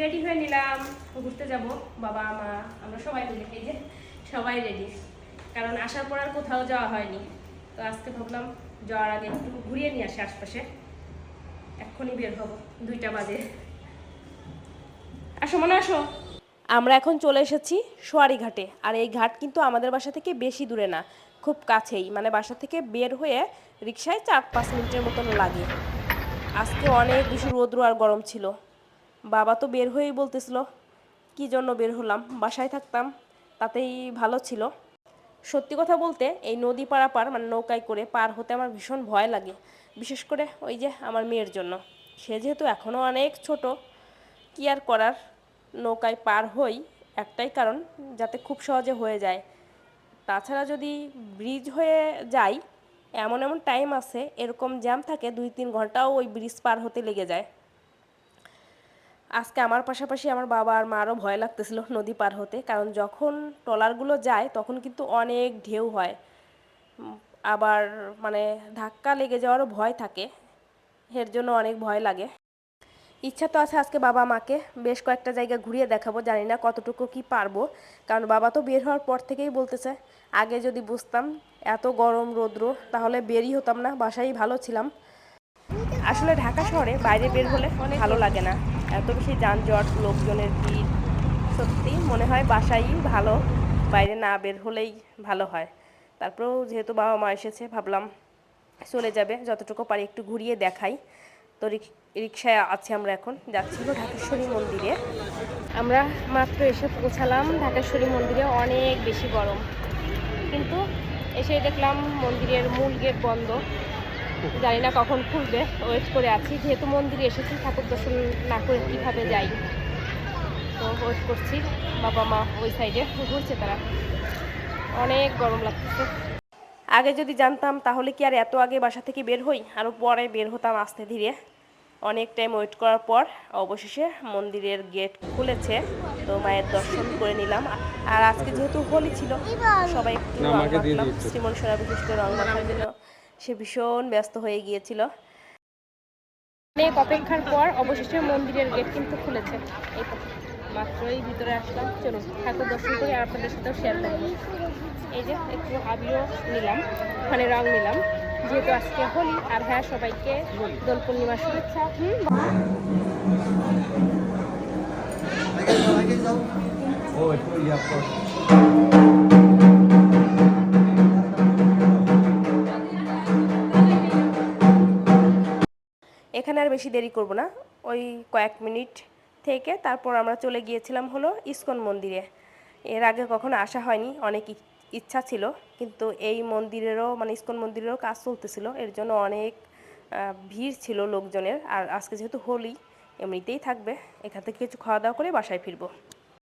Ready হয়ে নিলাম। ঘুরতে যাব। বাবা, মা, আমরা সবাই মিলে, এই যে সবাই রেডি কারণ আসার পর আর কোথাও যাওয়া হয়নি। তো আজকে ভাবলাম যাওয়ার আগে একটু ঘুরিয়ে নিয়ে আসি আশপাশে। এক্ষুনি বের হব। দুইটা বাজে। আসো, মনে আসো। আমরা এখন চলে এসেছি সোয়ারি ঘাটে। আর এই ঘাট কিন্তু আমাদের বাসা থেকে বেশি দূরে না, খুব কাছেই। মানে বাসা থেকে বের হয়ে রিক্সায় চার পাঁচ মিনিটের মতন লাগে। আজকে অনেক বেশি রৌদ্র আর গরম ছিল। বাবা তো বের হয়েই বলতেছিল, কি জন্য বের হলাম? বাসায় থাকতাম, তাতেই ভালো ছিল। সত্যি কথা বলতে, এই নদী পারাপার মানে নৌকায় করে পার হতে আমার ভীষণ ভয় লাগে, বিশেষ করে ওই যে আমার মেয়ের জন্য। সে যেহেতু এখনও অনেক ছোট, কি আর করার? নৌকায় পার হই একটাই কারণ, যাতে খুব সহজে হয়ে যায়। তাছাড়া যদি ব্রিজ হয়ে যাই, এমন এমন টাইম আছে, এরকম জ্যাম থাকে দুই তিন ঘন্টাও ওই ব্রিজ পার হতে লেগে যায়। আজকে আমার পাশাপাশি আমার বাবা আর মারও ভয় লাগতেছিল নদী পার হতে। কারণ যখন ট্রলারগুলো যায়, তখন কিন্তু অনেক ঢেউ হয়। আবার মানে ধাক্কা লেগে যাওয়ারও ভয় থাকে। এর জন্য অনেক ভয় লাগে। ইচ্ছা তো আছে আজকে বাবা মাকে বেশ কয়েকটা জায়গা ঘুরিয়ে দেখাবো। জানি না কতটুকু কি পারব। কারণ বাবা তো বের হওয়ার পর থেকেই বলতেছে, আগে যদি বুঝতাম এত গরম রৌদ্র, তাহলে বেরই হতাম না। বাসায় ভালো ছিলাম। আসলে ঢাকা শহরে বাইরে বের হলে ভালো লাগে না। এত বেশি যানজট, লোকজনের ভিড়, সত্যি মনে হয় বাসাই ভালো, বাইরে না বের হলেই ভালো হয়। তারপরেও যেহেতু বাবা মা এসেছে, ভাবলাম চলে যাবে, যতটুকু পারি একটু ঘুরিয়ে দেখাই। তো রিক- রিক্সায় আছি আমরা এখন যাচ্ছিল ঢাকেশ্বরী মন্দিরে। আমরা মাত্র এসে পৌঁছালাম ঢাকেশ্বরী মন্দিরে, অনেক বেশি গরম। কিন্তু এসে দেখলাম মন্দিরের মূল গেট বন্ধ। জানি না কখন খুলবে। ওয়েট করে আছি। যেহেতু মন্দিরে এসেছি ঠাকুর দর্শন না করে কীভাবে যাই? তো ওয়েট করছি। বাবা মা ওই সাইডে ঘুরছে তারা। অনেক গরম লাগতেছে। আগে যদি জানতাম তাহলে কি আর এত আগে বাসা থেকে বের হই? আরও পরে বের হতাম আস্তে ধীরে। অনেক টাইম ওয়েট করার পর অবশেষে মন্দিরের গেট খুলেছে। তো মায়ের দর্শন করে নিলাম। আর আজকে যেহেতু হোলি ছিল সবাই একটু শ্রীমন সোনা বিশিষ্ট রং মাখার জন্য সে ভীষণ ব্যস্ত হয়ে গিয়েছিল। অনেক অপেক্ষার পর অবশেষে মন্দিরের গেট কিন্তু খুলেছে। এই মাত্রই ভিতরে আসলাম। চলুন ঠাকুর দর্শন করে আর আপনাদের সাথেও শেয়ার করব। এই যে একটু আবিরও নিলাম মানে রং নিলাম। যেহেতু আজকে হোলি আর হ্যাঁ সবাইকে দোল পূর্ণিমার শুভেচ্ছা। হুম এখানে আর বেশি দেরি করব না। ওই কয়েক মিনিট থেকে তারপর আমরা চলে গিয়েছিলাম হলো ইস্কন মন্দিরে। এর আগে কখনো আসা হয়নি, অনেক ইচ্ছা ছিল, কিন্তু এই মন্দিরেরও মানে ইস্কন মন্দিরেরও কাজ চলতেছিল। এর জন্য অনেক ভিড় ছিল লোকজনের। আর আজকে যেহেতু হোলি, এমনিতেই থাকবে। এখান থেকে কিছু খাওয়া দাওয়া করে বাসায় ফিরবো।